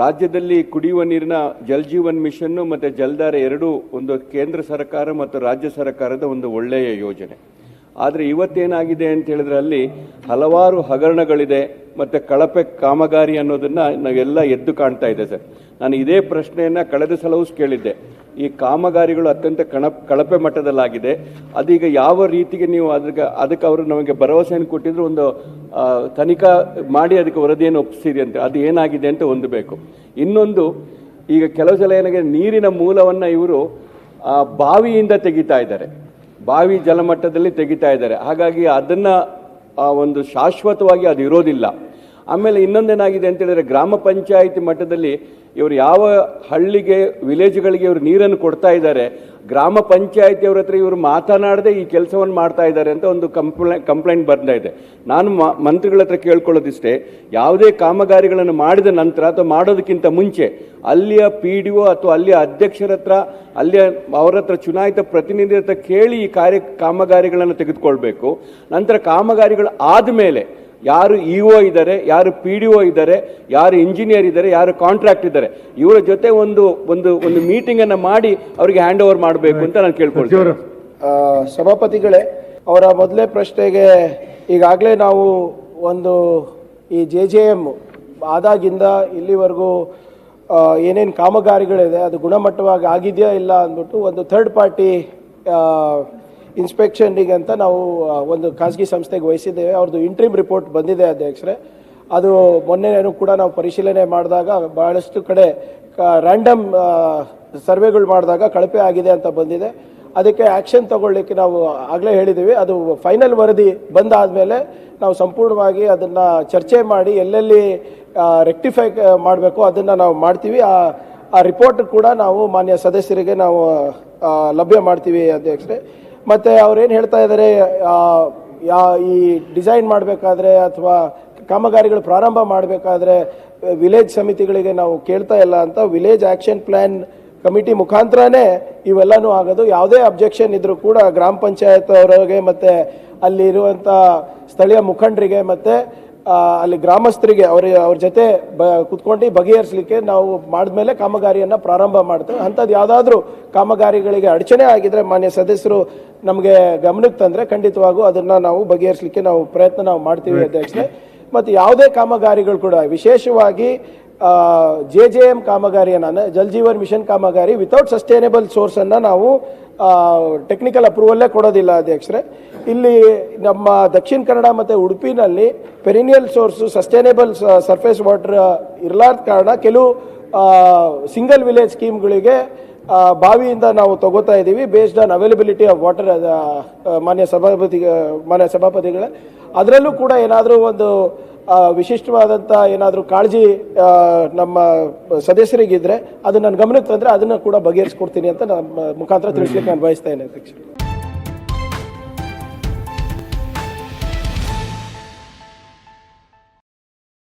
ರಾಜ್ಯದಲ್ಲಿ ಕುಡಿಯುವ ನೀರಿನ ಜಲ್ ಜೀವನ್ ಮಿಷನ್ ಮತ್ತು ಜಲ್ದಾರ ಎರಡು ಒಂದು ಕೇಂದ್ರ ಸರ್ಕಾರ ಮತ್ತು ರಾಜ್ಯ ಸರ್ಕಾರದ ಒಂದು ಒಳ್ಳೆಯ ಯೋಜನೆ. ಆದರೆ ಇವತ್ತೇನಾಗಿದೆ ಅಂತ ಹೇಳಿದ್ರೆ ಅಲ್ಲಿ ಹಲವಾರು ಹಗರಣಗಳಿದೆ ಮತ್ತು ಕಳಪೆ ಕಾಮಗಾರಿ ಅನ್ನೋದನ್ನು ನಾವೆಲ್ಲ ಎದ್ದು ಕಾಣ್ತಾ ಇದೆ ಸರ್. ನಾನು ಇದೇ ಪ್ರಶ್ನೆಯನ್ನು ಕಳೆದ ಸಲವೂ ಕೇಳಿದ್ದೆ. ಈ ಕಾಮಗಾರಿಗಳು ಅತ್ಯಂತ ಕಣ, ಕಳಪೆ ಮಟ್ಟದಲ್ಲಾಗಿದೆ. ಅದೀಗ ಯಾವ ರೀತಿಗೆ ನೀವು ಅದಕ್ಕೆ ಅದಕ್ಕೆ ಅವರು ನಮಗೆ ಭರವಸೆಯನ್ನು ಕೊಟ್ಟಿದ್ರು ಒಂದು ತನಿಖಾ ಮಾಡಿ ಅದಕ್ಕೆ ವರದಿಯನ್ನು ಒಪ್ಪಿಸಿರಿ ಅಂತ, ಅದು ಏನಾಗಿದೆ ಅಂತ ಒಂದು ಇನ್ನೊಂದು, ಈಗ ಕೆಲವು ಸಲ ಏನಾಗಿದೆ, ನೀರಿನ ಮೂಲವನ್ನು ಇವರು ಬಾವಿಯಿಂದ ತೆಗಿತಾ ಇದ್ದಾರೆ. ಬಾವಿ ಜಲಮಟ್ಟದಲ್ಲಿ ತೆಗಿತಾ ಇದ್ದಾರೆ. ಹಾಗಾಗಿ ಅದನ್ನು ಒಂದು ಶಾಶ್ವತವಾಗಿ ಅದು ಇರೋದಿಲ್ಲ. ಆಮೇಲೆ ಇನ್ನೊಂದೇನಾಗಿದೆ ಅಂತೇಳಿದರೆ ಗ್ರಾಮ ಪಂಚಾಯಿತಿ ಮಟ್ಟದಲ್ಲಿ ಇವರು ಯಾವ ಹಳ್ಳಿಗೆ, ವಿಲೇಜ್ಗಳಿಗೆ ಇವರು ನೀರನ್ನು ಕೊಡ್ತಾ ಇದ್ದಾರೆ, ಗ್ರಾಮ ಪಂಚಾಯಿತಿಯವ್ರ ಹತ್ರ ಇವರು ಮಾತನಾಡದೆ ಈ ಕೆಲಸವನ್ನು ಮಾಡ್ತಾ ಇದ್ದಾರೆ ಅಂತ ಒಂದು ಕಂಪ್ಲೇ, ಕಂಪ್ಲೇಂಟ್ ಬರ್ತಾ ಇದೆ. ನಾನು ಮಂತ್ರಿಗಳ ಹತ್ರ ಕೇಳ್ಕೊಳ್ಳೋದಿಷ್ಟೇ, ಯಾವುದೇ ಕಾಮಗಾರಿಗಳನ್ನು ಮಾಡಿದ ನಂತರ ಅಥವಾ ಮಾಡೋದಕ್ಕಿಂತ ಮುಂಚೆ ಅಲ್ಲಿಯ ಪಿ ಡಿ ಒ ಅಥವಾ ಅಲ್ಲಿಯ ಅಧ್ಯಕ್ಷರ ಹತ್ರ, ಅಲ್ಲಿಯ ಅವರ ಹತ್ರ ಚುನಾಯಿತ ಪ್ರತಿನಿಧಿ ಹತ್ರ ಕೇಳಿ ಈ ಕಾರ್ಯ, ಕಾಮಗಾರಿಗಳನ್ನು ತೆಗೆದುಕೊಳ್ಬೇಕು. ನಂತರ ಕಾಮಗಾರಿಗಳು ಆದಮೇಲೆ ಯಾರು ಇ ಒ ಇದ್ದಾರೆ ಯಾರು ಪಿ ಡಿ ಒ ಇದ್ದಾರೆ ಯಾರು ಇಂಜಿನಿಯರ್ ಇದ್ದಾರೆ ಯಾರು ಕಾಂಟ್ರಾಕ್ಟ್ ಇದ್ದಾರೆ ಇವರ ಜೊತೆ ಒಂದು ಒಂದು ಒಂದು ಮೀಟಿಂಗ್ ಅನ್ನ ಮಾಡಿ ಅವರಿಗೆ ಹ್ಯಾಂಡ್ ಓವರ್ ಮಾಡಬೇಕು ಅಂತ ನಾನು ಕೇಳ್ಕೊಳ್ತೀನಿ. ಸಭಾಪತಿಗಳೇ ಅವರ ಮೊದಲೇ ಪ್ರಶ್ನೆಗೆ ಈಗಾಗಲೇ ನಾವು ಒಂದು ಈ ಜೆ ಜೆ ಎಂ ಆದಾಗಿಂದ ಇಲ್ಲಿವರೆಗೂ ಏನೇನು ಕಾಮಗಾರಿಗಳಿದೆ ಅದು ಗುಣಮಟ್ಟವಾಗಿ ಆಗಿದೆಯಾ ಇಲ್ಲ ಅಂದ್ಬಿಟ್ಟು ಒಂದು ಥರ್ಡ್ ಪಾರ್ಟಿ ಇನ್ಸ್ಪೆಕ್ಷನ್ನಿಗೆ ಅಂತ ನಾವು ಒಂದು ಖಾಸಗಿ ಸಂಸ್ಥೆಗೆ ವಹಿಸಿದ್ದೇವೆ. ಅವ್ರದ್ದು ಇಂಟ್ರೀಮ್ ರಿಪೋರ್ಟ್ ಬಂದಿದೆ ಅಧ್ಯಕ್ಷರೇ ಅದು ಮೊನ್ನೆನೂ ಕೂಡ ನಾವು ಪರಿಶೀಲನೆ ಮಾಡಿದಾಗ ಬಹಳಷ್ಟು ಕಡೆ ರ್ಯಾಂಡಮ್ ಸರ್ವೆಗಳು ಮಾಡಿದಾಗ ಕಳಪೆ ಆಗಿದೆ ಅಂತ ಬಂದಿದೆ. ಅದಕ್ಕೆ ಆಕ್ಷನ್ ತಗೊಳ್ಳಿಕ್ಕೆ ನಾವು ಆಗಲೇ ಹೇಳಿದ್ದೀವಿ. ಅದು ಫೈನಲ್ ವರದಿ ಬಂದಾದಮೇಲೆ ನಾವು ಸಂಪೂರ್ಣವಾಗಿ ಅದನ್ನು ಚರ್ಚೆ ಮಾಡಿ ಎಲ್ಲೆಲ್ಲಿ ರೆಕ್ಟಿಫೈ ಮಾಡಬೇಕು ಅದನ್ನು ನಾವು ಮಾಡ್ತೀವಿ. ಆ ಆ ರಿಪೋರ್ಟ್ ಕೂಡ ನಾವು ಮಾನ್ಯ ಸದಸ್ಯರಿಗೆ ನಾವು ಲಭ್ಯ ಮಾಡ್ತೀವಿ ಅಧ್ಯಕ್ಷರೇ ಮತ್ತು ಅವ್ರೇನು ಹೇಳ್ತಾ ಇದ್ದಾರೆ ಯಾ, ಈ ಡಿಸೈನ್ ಮಾಡಬೇಕಾದ್ರೆ ಅಥವಾ ಕಾಮಗಾರಿಗಳು ಪ್ರಾರಂಭ ಮಾಡಬೇಕಾದ್ರೆ ವಿಲೇಜ್ ಸಮಿತಿಗಳಿಗೆ ನಾವು ಕೇಳ್ತಾ ಇಲ್ಲ ಅಂತ ವಿಲೇಜ್ ಆಕ್ಷನ್ ಪ್ಲಾನ್ ಕಮಿಟಿ ಮುಖಾಂತರನೇ ಇವೆಲ್ಲನೂ ಆಗೋದು. ಯಾವುದೇ ಅಬ್ಜೆಕ್ಷನ್ ಇದ್ದರೂ ಕೂಡ ಗ್ರಾಮ ಪಂಚಾಯತ್ ಅವರಿಗೆ ಮತ್ತೆ ಅಲ್ಲಿ ಇರುವಂಥ ಸ್ಥಳೀಯ ಮುಖಂಡರಿಗೆ ಮತ್ತೆ ಅಲ್ಲಿ ಗ್ರಾಮಸ್ಥರಿಗೆ ಅವ್ರ ಅವ್ರ ಜೊತೆ ಬ ಕುತ್ಕೊಂಡು ಬಗೆಹರಿಸಲಿಕ್ಕೆ ನಾವು ಮಾಡಿದ್ಮೇಲೆ ಕಾಮಗಾರಿಯನ್ನು ಪ್ರಾರಂಭ ಮಾಡ್ತೇವೆ. ಅಂಥದ್ದು ಯಾವುದಾದ್ರೂ ಕಾಮಗಾರಿಗಳಿಗೆ ಅಡಚಣೆ ಆಗಿದ್ರೆ ಮಾನ್ಯ ಸದಸ್ಯರು ನಮಗೆ ಗಮನಕ್ಕೆ ತಂದರೆ ಖಂಡಿತವಾಗೂ ಅದನ್ನು ನಾವು ಬಗೆಹರಿಸಲಿಕ್ಕೆ ನಾವು ಪ್ರಯತ್ನ ನಾವು ಮಾಡ್ತೀವಿ ಅಧ್ಯಕ್ಷರೇ. ಮತ್ತು ಯಾವುದೇ ಕಾಮಗಾರಿಗಳು ಕೂಡ ವಿಶೇಷವಾಗಿ ಜೆ ಜೆ ಎಂ ಕಾಮಗಾರಿಯನ್ನು ಜಲ್ ಜೀವನ್ ಮಿಷನ್ ಕಾಮಗಾರಿ ವಿತೌಟ್ ಸಸ್ಟೈನೇಬಲ್ ಸೋರ್ಸನ್ನು ನಾವು ಟೆಕ್ನಿಕಲ್ ಅಪ್ರೂವಲ್ಲೇ ಕೊಡೋದಿಲ್ಲ ಅಧ್ಯಕ್ಷರೇ. ಇಲ್ಲಿ ನಮ್ಮ ದಕ್ಷಿಣ ಕನ್ನಡ ಮತ್ತು ಉಡುಪಿನಲ್ಲಿ perennial source sustainable surface water ಇರಲಾರ್ದ ಕಾರಣ ಕೆಲವು ಸಿಂಗಲ್ ವಿಲೇಜ್ ಸ್ಕೀಮ್ಗಳಿಗೆ ಬಾವಿಯಿಂದ ನಾವು ತಗೋತಾ ಇದ್ದೀವಿ based on availability of water ಮಾನ್ಯ ಸಭಾಪತಿ ಮಾನ್ಯ ಸಭಾಪತಿಗಳೇ. ಅದರಲ್ಲೂ ಕೂಡ ಏನಾದರೂ ಒಂದು ವಿಶಿಷ್ಟವಾದಂಥ ಏನಾದರೂ ಕಾಳಜಿ ನಮ್ಮ ಸದಸ್ಯರಿಗಿದ್ರೆ, ಅದು ನನ್ನ ಗಮನಕ್ಕೆ ತಂದರೆ ಅದನ್ನು ಕೂಡ ಬಗೆಹರಿಸ್ಕೊಡ್ತೀನಿ ಅಂತ ನಮ್ಮ ಮುಖಾಂತರ ತಿಳಿಸ್ಲಿಕ್ಕೆ ನಾನು ಬಯಸ್ತೇನೆ ಅಧ್ಯಕ್ಷ